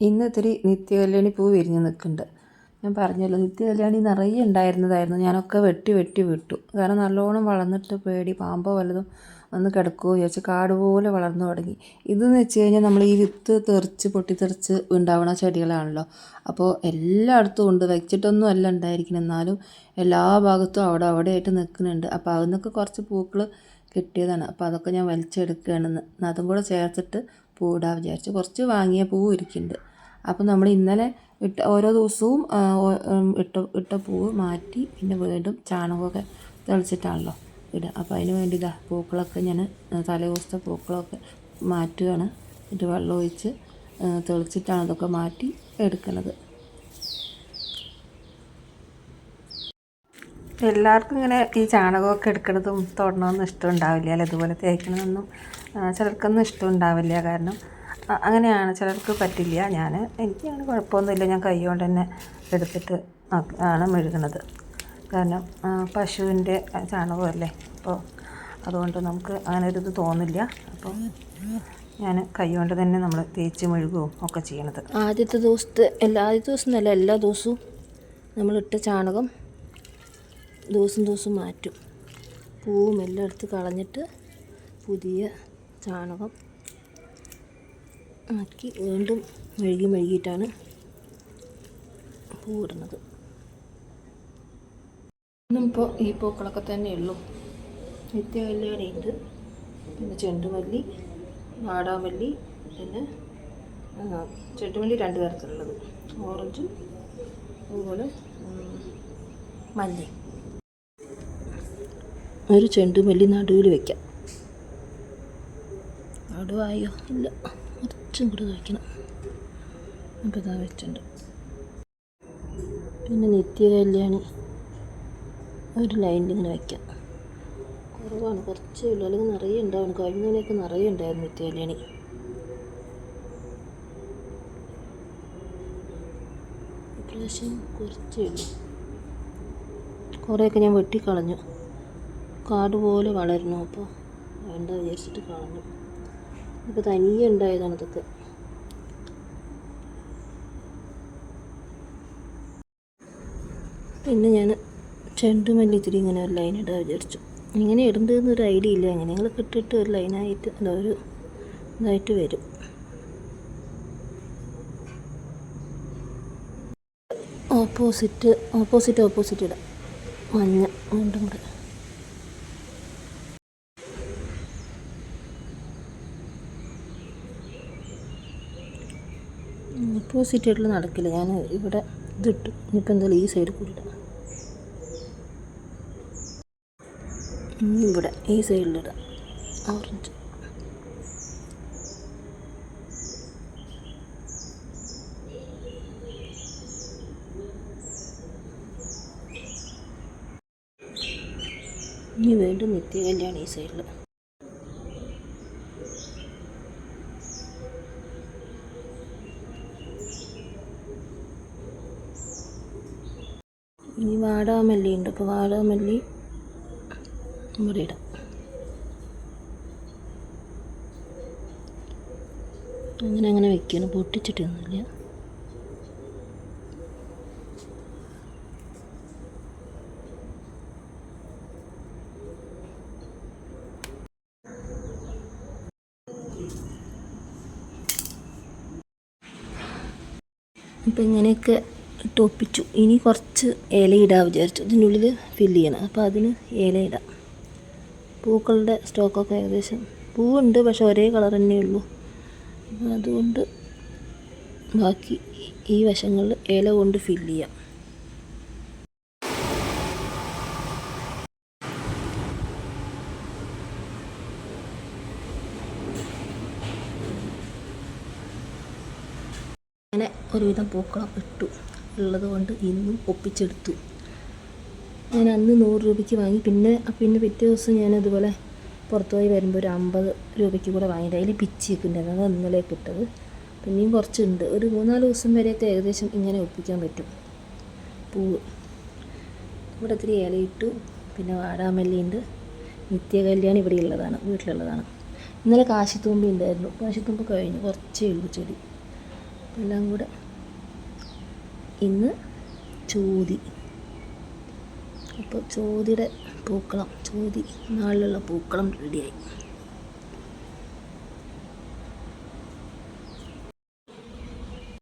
ഇന്ന് ഇത്തിരി നിത്യകല്യാണി പൂ വിരിഞ്ഞ് നിൽക്കുന്നുണ്ട്. ഞാൻ പറഞ്ഞല്ലോ നിത്യകല്യാണി നിറയെ ഉണ്ടായിരുന്നതായിരുന്നു. ഞാനൊക്കെ വെട്ടി വെട്ടി വിട്ടു. കാരണം നല്ലോണം വളർന്നിട്ട് പേടി പാമ്പോ വല്ലതും വന്ന് കിടക്കുമോ വിചാരിച്ച് കാട് പോലെ വളർന്നു തുടങ്ങി. ഇതെന്ന് വെച്ച് കഴിഞ്ഞാൽ നമ്മൾ ഈ വിത്ത് തെറിച്ച് പൊട്ടിത്തെറിച്ച് ഉണ്ടാവുന്ന ചെടികളാണല്ലോ. അപ്പോൾ എല്ലായിടത്തും ഉണ്ട്. വെച്ചിട്ടൊന്നും അല്ല ഉണ്ടായിരിക്കണം എന്നാലും എല്ലാ ഭാഗത്തും അവിടെ അവിടെ ആയിട്ട് നിൽക്കുന്നുണ്ട്. അപ്പോൾ അതിൽ നിന്നൊക്കെ കുറച്ച് പൂക്കൾ കിട്ടിയതാണ്. അപ്പോൾ അതൊക്കെ ഞാൻ വലിച്ചെടുക്കുകയാണ്. അതും കൂടെ ചേർത്തിട്ട് പൂവിടാൻ വിചാരിച്ച് കുറച്ച് വാങ്ങിയ പൂവ് ഇരിക്കുന്നുണ്ട് അപ്പോൾ നമ്മൾ ഇന്നലെ ഇട്ട ഓരോ ദിവസവും ഇട്ട ഇട്ട പൂവ് മാറ്റി പിന്നെ വീണ്ടും ചാണകമൊക്കെ തെളിച്ചിട്ടാണല്ലോ ഇടുക. അപ്പോൾ അതിന് വേണ്ടി ഇതാ പൂക്കളൊക്കെ ഞാൻ തലേ ദിവസത്തെ പൂക്കളൊക്കെ മാറ്റുകയാണ്. എന്നിട്ട് വെള്ളം ഒഴിച്ച് തെളിച്ചിട്ടാണ് അതൊക്കെ മാറ്റി എടുക്കുന്നത്. എല്ലാവർക്കും ഇങ്ങനെ ഈ ചാണകമൊക്കെ എടുക്കുന്നതും തൊടണമെന്നും ഇഷ്ടമുണ്ടാവില്ല അല്ല? ഇതുപോലെ തേക്കണമെന്നൊന്നും ചിലർക്കൊന്നും ഇഷ്ടം ഉണ്ടാവില്ല കാരണം അങ്ങനെയാണ്. ചിലർക്ക് പറ്റില്ല. ഞാൻ എനിക്ക് അങ്ങനെ കുഴപ്പമൊന്നുമില്ല. ഞാൻ കൈ കൊണ്ട് തന്നെ എടുത്തിട്ട് ആണ് മെഴുകുന്നത്. കാരണം പശുവിന്റെ ചാണകമല്ലേ? അപ്പോൾ അതുകൊണ്ട് നമുക്ക് അങ്ങനെ ഒരു ഇത് തോന്നില്ല. അപ്പം ഞാൻ കൈകൊണ്ട് തന്നെ നമ്മൾ തേച്ച് മെഴുകുകയും ഒക്കെ ചെയ്യണത്. ആദ്യത്തെ ദിവസത്തെ എല്ലാ ആദ്യത്തെ ദിവസം അല്ല എല്ലാ ദിവസവും നമ്മളിട്ട ചാണകം ദിവസം ദിവസം മാറ്റും. പൂവും എല്ലാം എടുത്ത് കളഞ്ഞിട്ട് പുതിയ ചാണകം ആക്കി വീണ്ടും മെഴുകി മെഴുകിയിട്ടാണ് പൂവിടുന്നത്. ഇന്നിപ്പോൾ ഈ പൂക്കളൊക്കെ തന്നെ ഉള്ളൂ. ഇത് പിന്നെ ചെണ്ടുമല്ലി വാടാമല്ലി പിന്നെ ചെണ്ടുമല്ലി രണ്ട് തരത്തിലുള്ളത് ഓറഞ്ചും അതുപോലെ മല്ലി ഒരു ചെണ്ടുമല്ലി നടുവിൽ വയ്ക്കാം നടുവായോ? ഇല്ല. കുറച്ചും കൂടി വയ്ക്കണം അപ്പോൾ ഇതാ വെച്ചിട്ടുണ്ട്. പിന്നെ നിത്യ കല്യാണി. ഒരു ലൈനിൽ ഇങ്ങനെ വയ്ക്കാം കുറവാണ്. കുറച്ചേ ഉള്ളൂ. അല്ലെങ്കിൽ നിറയെ ഉണ്ടാവണം. കഴിഞ്ഞതിനൊക്കെ നിറയെ ഉണ്ടായിരുന്നു നിത്യ കല്യാണി. ഇപ്രാവശ്യം കുറച്ചേ ഉള്ളൂ. കുറേയൊക്കെ ഞാൻ വെട്ടിക്കളഞ്ഞു. കാട് പോലെ വളരുന്നു അപ്പോൾ വേണ്ട വിചാരിച്ചിട്ട് കളഞ്ഞു. ഇപ്പോൾ തനിയെ ഉണ്ടായതാണ് ഇതൊക്കെ പിന്നെ ഞാൻ ചെണ്ടുമല്ലി ഇത്തിരി ഇങ്ങനെ ഒരു ലൈൻ ഇടാൻ വിചാരിച്ചു. ഇങ്ങനെ ഇടേണ്ടതെന്ന് ഒരു ഐഡിയ ഇല്ല. എങ്ങനെയെങ്കിലൊക്കെ ഇട്ടിട്ട് ഒരു ലൈനായിട്ട് അല്ല ഒരു ഇതായിട്ട് വരും. ഓപ്പോസിറ്റ് ഓപ്പോസിറ്റ് ഓപ്പോസിറ്റ് ഇടാം. മഞ്ഞ വീണ്ടും കൂടെ. ഓപ്പോസിറ്റ് ആയിട്ടുള്ള നടക്കില്ല. ഞാൻ ഇവിടെ ഇതിട്ടു ഇനിയിപ്പോൾ എന്തായാലും ഈ സൈഡിൽ കൂടി ഇടാം. ഇവിടെ ഈ സൈഡിലിടാം ഓറഞ്ച് ഇനി വീണ്ടും നിത്യകല്യാണം ഈ സൈഡിൽ ഇനി വാടാമല്ലി ഉണ്ട്. അപ്പോൾ വാടാമല്ലി മുറിയിടാം അങ്ങനെ അങ്ങനെ വെക്കണം. പൊട്ടിച്ചിട്ടൊന്നുമില്ല. അപ്പം ഇങ്ങനെയൊക്കെ ഇട്ട് ഇനി കുറച്ച് ഇല ഇടാൻ വിചാരിച്ചു. ഇതിനുള്ളിൽ ഫില്ല് ചെയ്യണം. അപ്പോൾ അതിന് ഇല ഇടാം. പൂക്കളുടെ സ്റ്റോക്കൊക്കെ ഏകദേശം പൂവുണ്ട് പക്ഷെ ഒരേ കളർ തന്നെ ഉള്ളൂ. അപ്പോൾ അതുകൊണ്ട് ബാക്കി ഈ വശങ്ങളിൽ ഇല കൊണ്ട് ഫില്ല് ചെയ്യാം. അങ്ങനെ ഒരുവിധം പൂക്കളം ഇട്ടു. ഉള്ളത് കൊണ്ട് ഇന്നും ഒപ്പിച്ചെടുത്തു. ഞാൻ അന്ന് നൂറ് രൂപയ്ക്ക് വാങ്ങി. പിന്നെ പിന്നെ പിറ്റേ ദിവസം ഞാൻ അതുപോലെ പുറത്തു പോയി വരുമ്പോൾ ഒരു അമ്പത് രൂപയ്ക്ക് കൂടെ വാങ്ങിയിട്ട് അതിൽ പിച്ചിയൊക്കെ ഉണ്ടായിരുന്നു. അത് ഇന്നലെ കിട്ടത്. പിന്നെയും കുറച്ചുണ്ട്. ഒരു മൂന്നാൽ ദിവസം വരെയൊക്കെ ഏകദേശം ഇങ്ങനെ ഒപ്പിക്കാൻ പറ്റും. പൂവ് ഇവിടെ ഇത്തിരി ഇലയിട്ടു പിന്നെ വാടാമല്ലിയുണ്ട്. നിത്യകല്യാണി ഇവിടെ ഉള്ളതാണ് വീട്ടിലുള്ളതാണ്. ഇന്നലെ കാശിത്തുമ്പി ഉണ്ടായിരുന്നു. കാശിത്തുമ്പ് കഴിഞ്ഞു. കുറച്ചേ ഉള്ളൂ ചെടി. എല്ലാം കൂടെ ഇന്ന് ചോതി. അപ്പോൾ ചോതിയുടെ പൂക്കളം ചോതി നാളിലുള്ള പൂക്കളം റെഡിയായി